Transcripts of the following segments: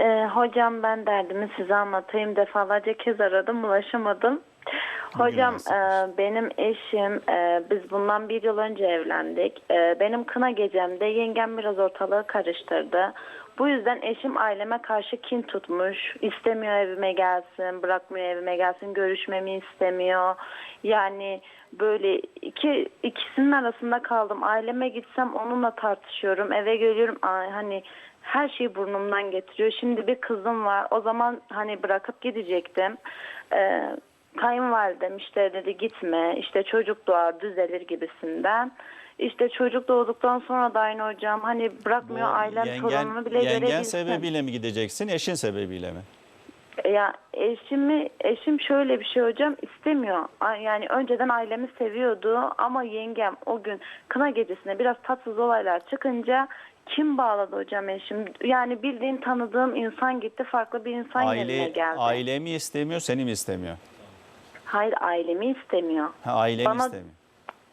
Ee, hocam ben derdimi size anlatayım. Defalarca kez aradım ulaşamadım. Hocam e, benim eşim e, biz bundan bir yıl önce evlendik. E, benim kına gecemde yengem biraz ortalığı karıştırdı. Bu yüzden eşim aileme karşı kin tutmuş. İstemiyor evime gelsin, bırakmıyor evime gelsin, görüşmemi istemiyor. Yani böyle iki ikisinin arasında kaldım. Aileme gitsem onunla tartışıyorum. Eve geliyorum hani her şeyi burnumdan getiriyor. Şimdi bir kızım var. O zaman hani bırakıp gidecektim. Ee, kayınvalidem işte dedi gitme. İşte çocuk doğar düzelir gibisinden. İşte çocuk doğduktan sonra da aynı hocam hani bırakmıyor ailem torununu bile yengen görebilsin. sebebiyle mi gideceksin, eşin sebebiyle mi? Ya eşimi eşim şöyle bir şey hocam istemiyor. A- Yani önceden ailemi seviyordu ama yengem o gün kına gecesine biraz tatsız olaylar çıkınca kim bağladı hocam eşim? Yani bildiğin tanıdığım insan gitti farklı bir insan yerine Aile, geldi. aile mi istemiyor, seni mi istemiyor? Hayır ailemi istemiyor. Ha, aileni Bana- istemiyor.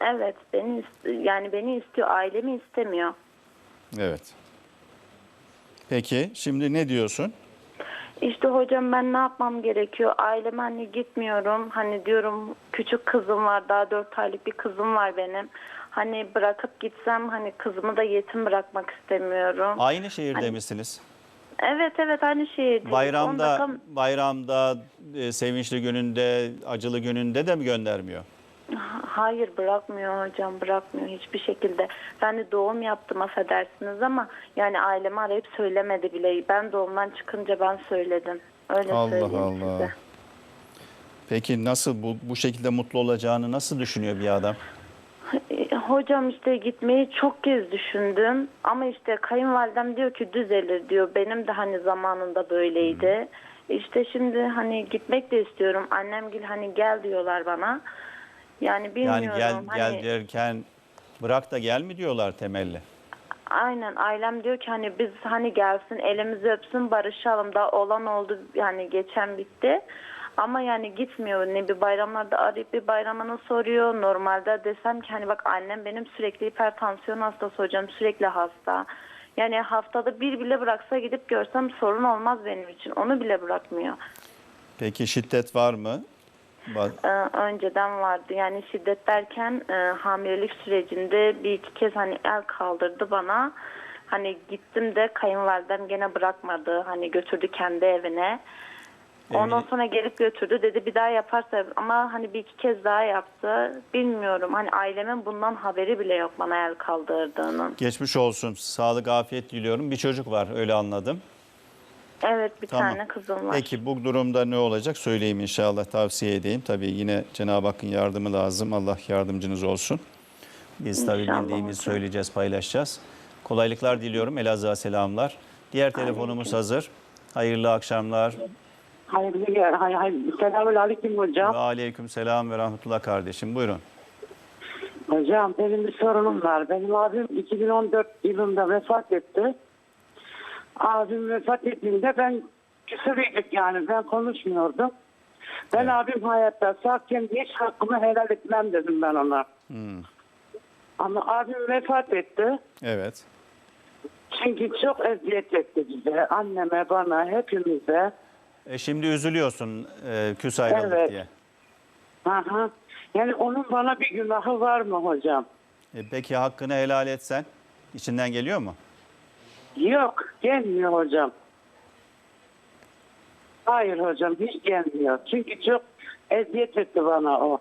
Evet beni ist- yani beni istiyor ailemi istemiyor. Evet. Peki, şimdi ne diyorsun? İşte hocam ben ne yapmam gerekiyor? Aileme hani gitmiyorum. Hani diyorum küçük kızım var daha dört aylık bir kızım var benim. Hani bırakıp gitsem hani kızımı da yetim bırakmak istemiyorum. Aynı şehirde Hani- misiniz? Evet evet aynı. On Bayramda, bayramda, e, sevinçli gününde, acılı gününde de mi göndermiyor? Hayır bırakmıyor hocam bırakmıyor hiçbir şekilde. Ben de doğum yaptım affedersiniz ama yani ailemi arayıp söylemedi bile. Ben doğumdan çıkınca ben söyledim. Öyle Allah söyleyeyim Allah. size. Peki nasıl bu, bu şekilde mutlu olacağını nasıl düşünüyor bir adam? E, Hocam işte gitmeyi çok kez düşündüm ama işte kayınvalidem diyor ki düzelir diyor. Benim de hani zamanında böyleydi. İşte şimdi hani gitmek de istiyorum. Annem gil hani gel diyorlar bana. Yani bilmiyorum. Yani gel hani, gel derken bırak da gel mi diyorlar temelli? Aynen ailem diyor ki hani biz hani gelsin elimizi öpsün barışalım da olan oldu yani geçen bitti. Ama yani gitmiyor ne bir bayramlarda arayıp bir bayramını soruyor. Normalde desem ki hani bak annem benim sürekli hipertansiyon hastası hocam sürekli hasta. Yani haftada bir bile bıraksa gidip görsem sorun olmaz benim için. Onu bile bırakmıyor. Peki şiddet var mı? Ba- Ee, önceden vardı. Yani şiddet derken e, hamilelik sürecinde bir iki kez hani el kaldırdı bana. Hani gittim de kayınvalidem gene bırakmadı. Hani götürdü kendi evine. Ondan Evli- sonra gelip götürdü dedi bir daha yaparsa ama hani bir iki kez daha yaptı. Bilmiyorum hani ailemin bundan haberi bile yok bana el kaldırdığının. Geçmiş olsun. Sağlık, afiyet diliyorum. Bir çocuk var öyle anladım. Evet bir Tamam. tane kızım var. Peki bu durumda ne olacak söyleyeyim inşallah tavsiye edeyim. Tabii yine Cenab-ı Hakk'ın yardımı lazım. Allah yardımcınız olsun. Biz tabii İnşallah bildiğimiz hocam. söyleyeceğiz, paylaşacağız. Kolaylıklar diliyorum. Elazığ'a selamlar. Diğer telefonumuz hazır. Hayırlı akşamlar. Hayırlı gel. Hay hay. Selamun aleyküm hocam. Ve aleyküm selam ve rahmetullah kardeşim. Buyurun. Hocam benim bir sorunum var. Benim abim 2014 yılında vefat etti. Abim vefat ettiğinde ben küsürüydük yani. Ben konuşmuyordum. Ben Evet. abim hayatta sağken hiç hakkımı helal etmem dedim ben ona. Ama abim vefat etti. Evet. Çünkü çok eziyet etti bize. Anneme, bana, hepimize. E şimdi üzülüyorsun e, küs ayrıldık Evet. diye. Aha. Yani onun bana bir günahı var mı hocam? E peki hakkını helal etsen içinden geliyor mu? Yok gelmiyor hocam. Hayır hocam hiç gelmiyor. Çünkü çok eziyet etti bana o.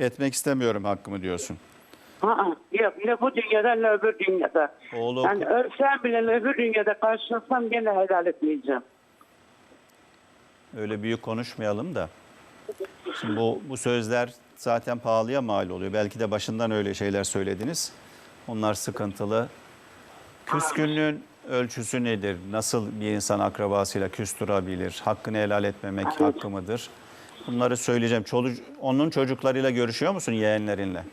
Etmek istemiyorum hakkımı diyorsun. Aa, yok ne bu dünyada ne öbür dünyada. Oğlu Yani ölsem bile öbür dünyada karşılasam gene helal etmeyeceğim. Öyle büyük konuşmayalım da. Şimdi bu, bu sözler zaten pahalıya mal oluyor. Belki de başından öyle şeyler söylediniz. Onlar sıkıntılı. Küskünlüğün ölçüsü nedir? Nasıl bir insan akrabasıyla küs durabilir? Hakkını helal etmemek hakkı mıdır? Bunları söyleyeceğim. Çolu, onun çocuklarıyla görüşüyor musun yeğenlerinle?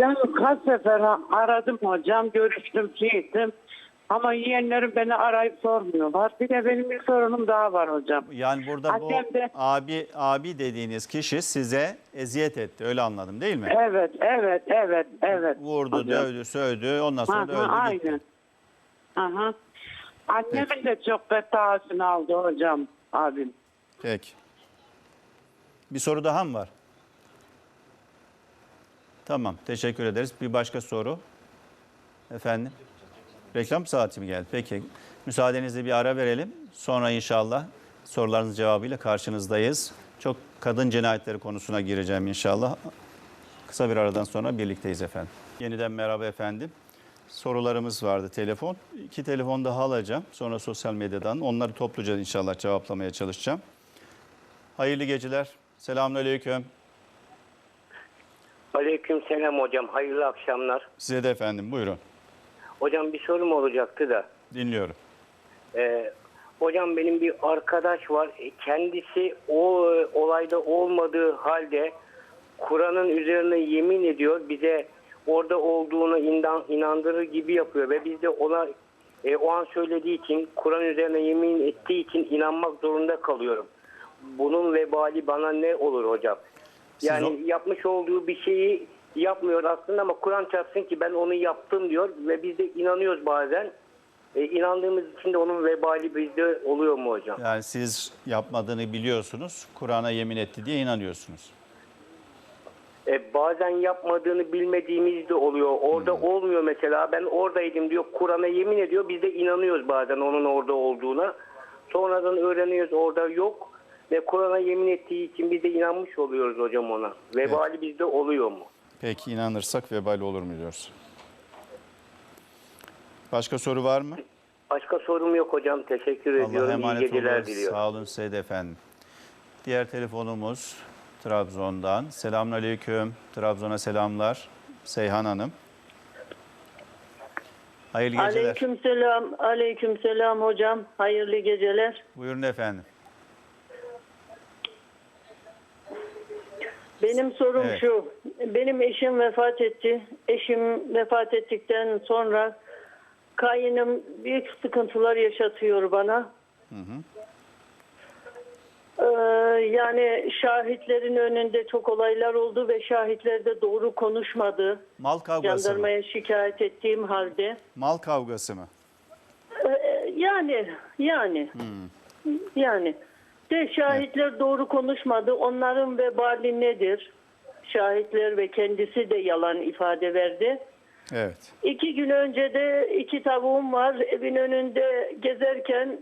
Ben kaç sefer aradım hocam, görüştüm, şey ettim. Ama yeğenlerim beni arayıp sormuyorlar. Bir de benim bir sorunum daha var hocam. Yani burada bu Annem de- abi abi dediğiniz kişi size eziyet etti. Öyle anladım değil mi? Evet, evet, evet, evet. Vurdu, hocam. dövdü, sövdü. Ondan sonra da Aha, öldü gitti. aynen. Aha. Annemin de çok bedduasını aldı hocam abim. Peki. Bir soru daha mı var? Tamam, teşekkür ederiz. Bir başka soru. Efendim? Reklam saati mi geldi? Peki. Müsaadenizle bir ara verelim. Sonra inşallah sorularınız cevabıyla karşınızdayız. Çok kadın cinayetleri konusuna gireceğim inşallah. Kısa bir aradan sonra birlikteyiz efendim. Yeniden merhaba efendim. Sorularımız vardı telefon. İki telefon daha alacağım. Sonra sosyal medyadan. Onları topluca inşallah cevaplamaya çalışacağım. Hayırlı geceler. Selamünaleyküm. Aleyküm selam hocam. Hayırlı akşamlar. Size de efendim buyurun. Hocam bir sorum olacaktı da. Dinliyorum. Ee, hocam benim bir arkadaş var. E, Kendisi o e, olayda olmadığı halde Kur'an'ın üzerine yemin ediyor. Bize orada olduğunu inan, inandırır gibi yapıyor ve biz de ona e, o an söylediği için Kur'an üzerine yemin ettiği için inanmak zorunda kalıyorum. Bunun vebali bana ne olur hocam? Siz Yani o- yapmış olduğu bir şeyi yapmıyor aslında ama Kur'an çarpsın ki ben onu yaptım diyor ve biz de inanıyoruz bazen. E, inandığımız için de onun vebali bizde oluyor mu hocam? Yani siz yapmadığını biliyorsunuz. Kur'an'a yemin etti diye inanıyorsunuz. E, bazen yapmadığını bilmediğimiz de oluyor. Orada olmuyor mesela. Ben oradaydım diyor. Kur'an'a yemin ediyor. Biz de inanıyoruz bazen onun orada olduğuna. Sonradan öğreniyoruz orada yok. Ve Kur'an'a yemin ettiği için biz de inanmış oluyoruz hocam ona. Vebali bizde oluyor mu? Peki inanırsak vebal olur mu diyoruz. Başka soru var mı? Başka sorum yok hocam. Teşekkür Allah'a ediyorum. İyi emanet geceler olun. diliyorum. Sağ olun de efendim. Diğer telefonumuz Trabzon'dan. Selamünaleyküm. Trabzon'a selamlar. Seyhan Hanım. Hayırlı geceler. Aleykümselam, aleykümselam hocam. Hayırlı geceler. Buyurun efendim. Benim sorum Evet. şu. Benim eşim vefat etti. Eşim vefat ettikten sonra kayınım büyük sıkıntılar yaşatıyor bana. Ee, yani şahitlerin önünde çok olaylar oldu ve şahitler de doğru konuşmadı. Mal kavgası mı? Jandarmaya şikayet ettiğim halde. Mal kavgası mı? Ee, yani yani yani de şahitler doğru konuşmadı. Onların vebali nedir? Şahitler ve kendisi de yalan ifade verdi. Evet. İki gün önce de iki tavuğum var. Evin önünde gezerken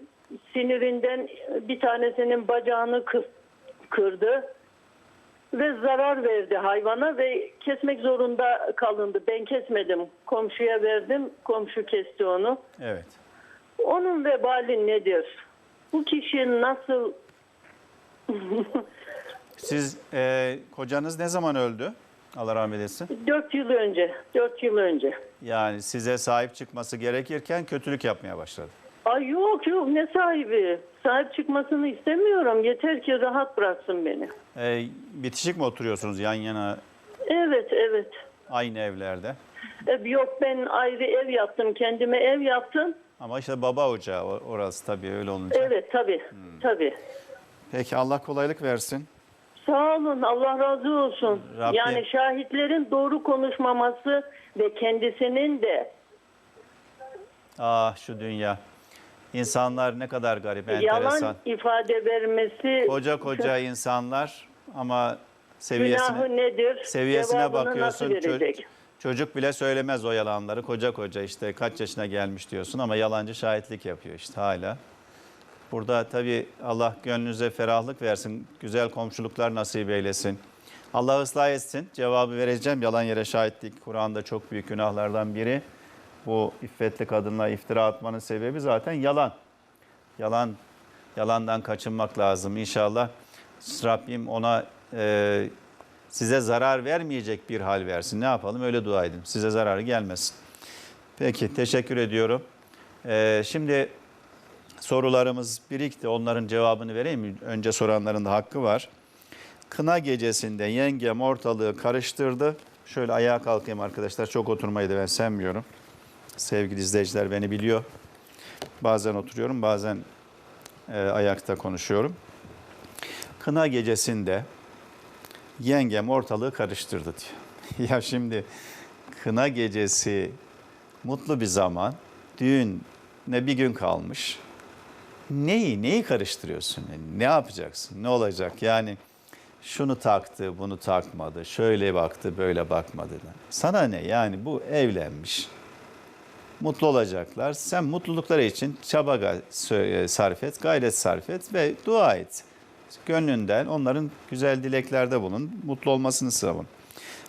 sinirinden bir tanesinin bacağını kı- kırdı ve zarar verdi hayvana ve kesmek zorunda kalındı. Ben kesmedim. Komşuya verdim. Komşu kesti onu. Evet. Onun vebali nedir? Bu kişi nasıl Siz e, kocanız ne zaman öldü? Allah rahmet etsin. dört yıl önce, dört yıl önce. Yani size sahip çıkması gerekirken kötülük yapmaya başladı. Ay yok yok ne sahibi? Sahip çıkmasını istemiyorum. Yeter ki rahat bıraksın beni. E, bitişik mi oturuyorsunuz yan yana Evet evet. aynı evlerde? E, Yok ben ayrı ev yaptım. Kendime ev yaptım. Ama işte baba ocağı o- orası tabii öyle olunca. Evet tabii. Tabii. Peki Allah kolaylık versin. Sağ olun. Allah razı olsun. Rabbim- Yani şahitlerin doğru konuşmaması ve kendisinin de Ah şu dünya. İnsanlar ne kadar garip, enteresan. yalan ifade vermesi Koca koca insanlar ama seviyesine günahı nedir? seviyesine bakıyorsun. Ço- çocuk bile söylemez o yalanları. Koca koca işte kaç yaşına gelmiş diyorsun ama yalancı şahitlik yapıyor işte hala. Burada tabii Allah gönlünüze ferahlık versin. Güzel komşuluklar nasip eylesin. Allah ıslah etsin. Cevabı vereceğim. Yalan yere şahitlik Kur'an'da çok büyük günahlardan biri. Bu iffetli kadınla iftira atmanın sebebi zaten yalan. Yalan, yalandan kaçınmak lazım. İnşallah Rabbim ona e, size zarar vermeyecek bir hal versin. Ne yapalım? Öyle dua edin. Size zararı gelmesin. Peki, teşekkür ediyorum. E, şimdi sorularımız birikti. Onların cevabını vereyim mi? Önce soranların da hakkı var. Kına gecesinde yengem ortalığı karıştırdı. Şöyle ayağa kalkayım arkadaşlar. Çok oturmayı da ben sevmiyorum. Sevgili izleyiciler beni biliyor. Bazen oturuyorum, bazen e, ayakta konuşuyorum. Kına gecesinde yengem ortalığı karıştırdı diyor. ya şimdi kına gecesi mutlu bir zaman, düğün ne bir gün kalmış. Neyi, neyi karıştırıyorsun? Ne yapacaksın? Ne olacak? Yani şunu taktı, bunu takmadı, şöyle baktı, böyle bakmadı. Sana ne? Yani bu evlenmiş. Mutlu olacaklar. Sen mutlulukları için çaba e, sarf et, gayret sarf et ve dua et. Gönlünden onların güzel dileklerde bulun, mutlu olmasını savun.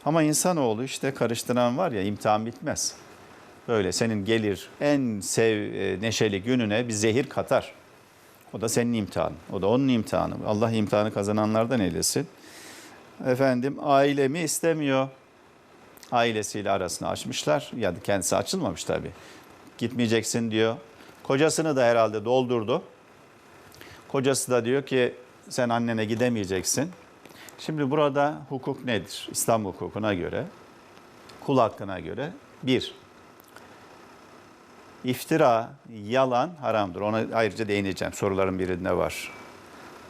Ama insanoğlu işte karıştıran var ya imtihan bitmez. Böyle senin gelir en sev e, neşeli gününe bir zehir katar. O da senin imtihanın. O da onun imtihanı. Allah imtihanı kazananlardan eylesin. Efendim ailemi istemiyor. Ailesiyle arasını açmışlar. Ya da kendisi açılmamış tabii. Gitmeyeceksin diyor. Kocasını da herhalde doldurdu. Kocası da diyor ki sen annene gidemeyeceksin. Şimdi burada hukuk nedir? İslam hukukuna göre, kul hakkına göre bir, iftira, yalan haramdır. Ona ayrıca değineceğim. Soruların birinde var.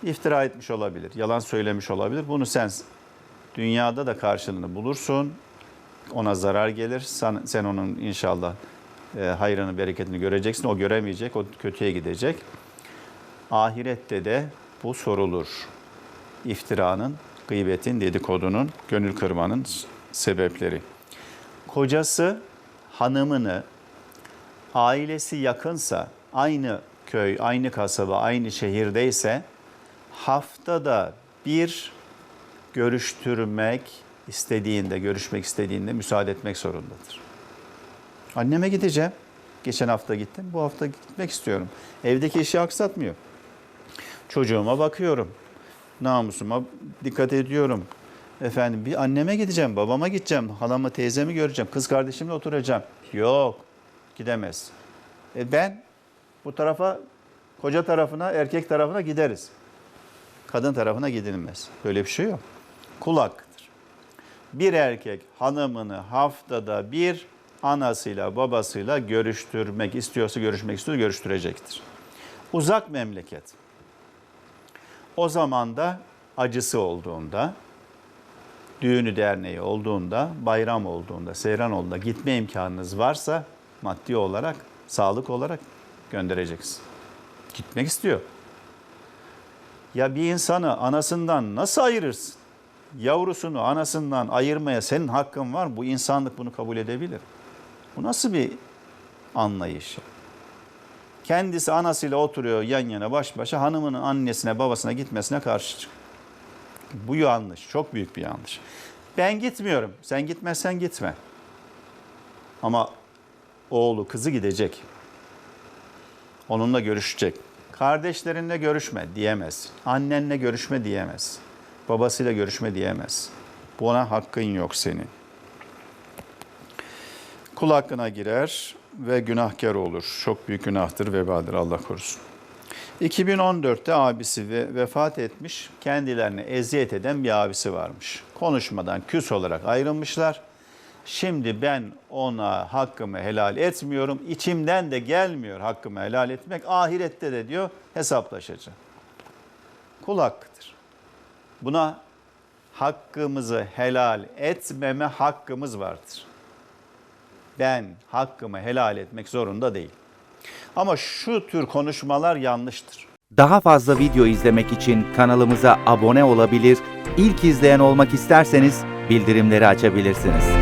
İftira etmiş olabilir, yalan söylemiş olabilir. Bunu sen dünyada da karşılığını bulursun. Ona zarar gelir. Sen, sen onun inşallah e, hayrını, bereketini göreceksin. O göremeyecek, o kötüye gidecek. Ahirette de bu sorulur. İftiranın, gıybetin, dedikodunun, gönül kırmanın sebepleri. Kocası hanımını ailesi yakınsa, aynı köy, aynı kasaba, aynı şehirdeyse haftada bir görüştürmek istediğinde, görüşmek istediğinde müsaade etmek zorundadır. Anneme gideceğim. Geçen hafta gittim, bu hafta gitmek istiyorum. Evdeki işi aksatmıyor. Çocuğuma bakıyorum. Namusuma dikkat ediyorum. Efendim bir anneme gideceğim, babama gideceğim, halama, teyzemi göreceğim, kız kardeşimle oturacağım. Yok, gidemez. E ben bu tarafa, koca tarafına, erkek tarafına gideriz. Kadın tarafına gidilmez. Böyle bir şey yok. Kul hakkıdır. Bir erkek hanımını haftada bir anasıyla babasıyla görüştürmek istiyorsa görüşmek istiyor, görüştürecektir. Uzak memleket. O zaman da acısı olduğunda, düğünü derneği olduğunda, bayram olduğunda, seyran olduğunda gitme imkanınız varsa maddi olarak, sağlık olarak göndereceksin. Gitmek istiyor. Ya bir insanı anasından nasıl ayırırsın? Yavrusunu anasından ayırmaya senin hakkın var? Bu insanlık bunu kabul edebilir. Bu nasıl bir anlayış? Kendisi anasıyla oturuyor yan yana baş başa hanımının annesine babasına gitmesine karşı. Bu yanlış, çok büyük bir yanlış. Ben gitmiyorum. Sen gitmezsen gitme. Ama oğlu, kızı gidecek. Onunla görüşecek. Kardeşlerinle görüşme diyemez. Annenle görüşme diyemez. Babasıyla görüşme diyemez. Buna hakkın yok senin. Kul hakkına girer ve günahkar olur. Çok büyük günahtır, vebadır Allah korusun. 2014'te abisi ve vefat etmiş, kendilerine eziyet eden bir abisi varmış. Konuşmadan küs olarak ayrılmışlar. Şimdi ben ona hakkımı helal etmiyorum. İçimden de gelmiyor hakkımı helal etmek. Ahirette de diyor hesaplaşacağım. Kul hakkıdır. Buna hakkımızı helal etmeme hakkımız vardır. Ben hakkımı helal etmek zorunda değil. Ama şu tür konuşmalar yanlıştır. Daha fazla video izlemek için kanalımıza abone olabilir, ilk izleyen olmak isterseniz bildirimleri açabilirsiniz.